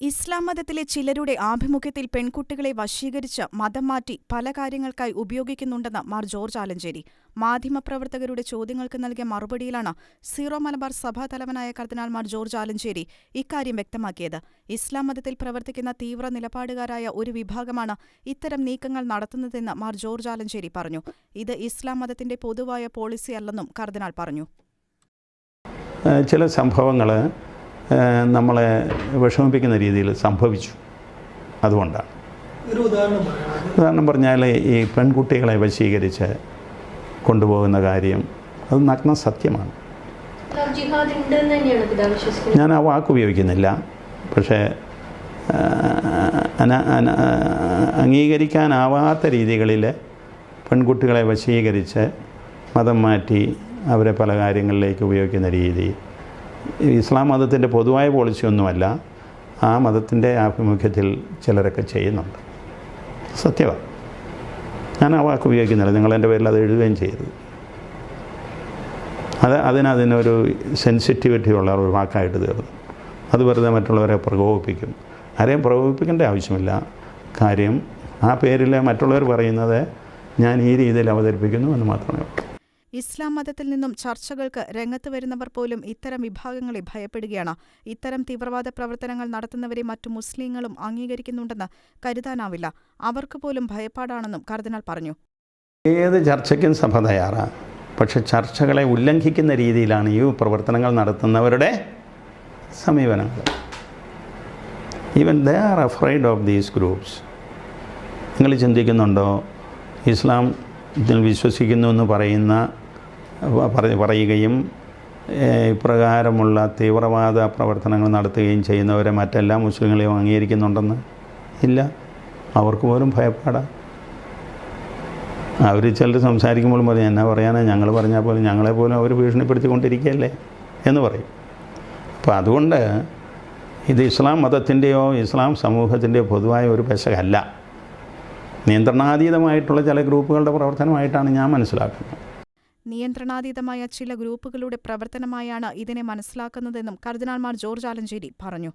ഇസ്ലാം മതത്തിലെ ചിലരുടെ ആഭിമുഖ്യത്തിൽ പെൺകുട്ടികളെ വശീകരിച്ച് മതം മാറ്റി പല കാര്യങ്ങൾക്കായി ഉപയോഗിക്കുന്നുണ്ടെന്ന് മാർ ജോർജ് ആലഞ്ചേരി. മാധ്യമപ്രവർത്തകരുടെ ചോദ്യങ്ങൾക്ക് നൽകിയ മറുപടിയിലാണ് സീറോ മലബാർ സഭാ തലവനായ കർദിനാൾ മാർ ജോർജ് ആലഞ്ചേരി ഇക്കാര്യം വ്യക്തമാക്കിയത്. ഇസ്ലാം മതത്തിൽ പ്രവർത്തിക്കുന്ന തീവ്ര നിലപാടുകാരായ ഒരു വിഭാഗമാണ് ഇത്തരം നീക്കങ്ങൾ നടത്തുന്നതെന്ന് മാർ ജോർജ് ആലഞ്ചേരി പറഞ്ഞു. ഇത് ഇസ്ലാം മതത്തിന്റെ പൊതുവായ പോളിസിയല്ലെന്നും കർദിനാൾ പറഞ്ഞു. ചില സംഭവങ്ങൾ നമ്മളെ വിഷമിപ്പിക്കുന്ന രീതിയിൽ സംഭവിച്ചു. അതുകൊണ്ടാണ്. ഒരു ഉദാഹരണം ഉദാഹരണം പറഞ്ഞാൽ ഈ പെൺകുട്ടികളെ വശീകരിച്ച് കൊണ്ടുപോകുന്ന കാര്യം അത് നഗ്ന സത്യമാണ്. ഞാൻ ആ വാക്ക് ഉപയോഗിക്കുന്നില്ല. പക്ഷേ അന- അന- അംഗീകരിക്കാനാവാത്ത രീതികളിൽ പെൺകുട്ടികളെ വശീകരിച്ച് മതം മാറ്റി അവരെ പല കാര്യങ്ങളിലേക്ക് ഉപയോഗിക്കുന്ന രീതി ഇസ്ലാം മതത്തിന്റെ പൊതുവായ പോളിസിയൊന്നുമല്ല ആ മതത്തിന്റെ ആഭിമുഖ്യത്തിൽ ചിലരൊക്കെ ചെയ്യുന്നുണ്ട്. സത്യമാണ് ഞാൻ ആ വാക്ക് ഉപയോഗിക്കുന്നില്ല. നിങ്ങൾ എന്റെ പേരിൽ അത് എഴുതുകയും ചെയ്തത് അത് അതിനതിനൊരു സെൻസിറ്റിവിറ്റി ഉള്ള ഒരു വാക്കായിട്ട് തീർന്നു. അത് വെറുതെ മറ്റുള്ളവരെ പ്രകോപിപ്പിക്കും. ആരെയും പ്രകോപിപ്പിക്കേണ്ട ആവശ്യമില്ല. കാര്യം ആ പേരിൽ മറ്റുള്ളവർ പറയുന്നത് ഞാൻ ഈ രീതിയിൽ അവതരിപ്പിക്കുന്നു എന്ന് മാത്രമേ ഉള്ളൂ. ഇസ്ലാം മതത്തിൽ നിന്നും ചർച്ചകൾക്ക് രംഗത്ത് വരുന്നവർ പോലും ഇത്തരം വിഭാഗങ്ങളെ ഭയപ്പെടുകയാണ്. ഇത്തരം തീവ്രവാദ പ്രവർത്തനങ്ങൾ നടത്തുന്നവരെ മറ്റു മുസ്ലിങ്ങളും അംഗീകരിക്കുന്നുണ്ടെന്ന് കരുതാനാവില്ല. അവർക്ക് പോലും ഭയപ്പാടാണെന്നും കർദിനാൾ പറഞ്ഞു. ഏത് ചർച്ചയ്ക്കും സഭ തയ്യാറാണ്. പക്ഷെ ചർച്ചകളെ ഉല്ലംഘിക്കുന്ന രീതിയിലാണ് ഈ പ്രവർത്തനങ്ങൾ നടത്തുന്നവരുടെ സമീപനങ്ങൾ. Even they are afraid of these groups നിങ്ങൾ ചിന്തിക്കുന്നുണ്ടോ? ഇസ്ലാം ഇതിൽ വിശ്വസിക്കുന്നു എന്ന് പറയുന്ന പറ- പറയുകയും ഇപ്രകാരമുള്ള തീവ്രവാദ പ്രവർത്തനങ്ങൾ നടത്തുകയും ചെയ്യുന്നവരെ മറ്റെല്ലാ മുസ്ലിങ്ങളെയും അംഗീകരിക്കുന്നുണ്ടെന്ന്? ഇല്ല. അവർക്ക് പോലും ഭയപ്പാടാണ് അവർ ചിലർ സംസാരിക്കുമ്പോൾ പറയും എന്നാ പറയാനാ? ഞങ്ങൾ പറഞ്ഞാൽ പോലും ഞങ്ങളെ പോലും അവർ ഭീഷണിപ്പെടുത്തിക്കൊണ്ടിരിക്കുകയല്ലേ? എന്ന് പറയും. അപ്പോൾ അതുകൊണ്ട് ഇത് ഇസ്ലാം മതത്തിന്റെയോ ഇസ്ലാം സമൂഹത്തിന്റെയോ പൊതുവായ ഒരു പെശകല്ല. നിയന്ത്രണാതീതമായിട്ടുള്ള ചില ഗ്രൂപ്പുകളുടെ പ്രവർത്തനമായിട്ടാണ് ഞാൻ മനസ്സിലാക്കുന്നത്. നിയന്ത്രണാതീതമായ ചില ഗ്രൂപ്പുകളുടെ പ്രവർത്തനമായാണ് ഇതിനെ മനസ്സിലാക്കുന്നതെന്നും കർദിനാൾമാർ ജോർജ് ആലഞ്ചേരി പറഞ്ഞു.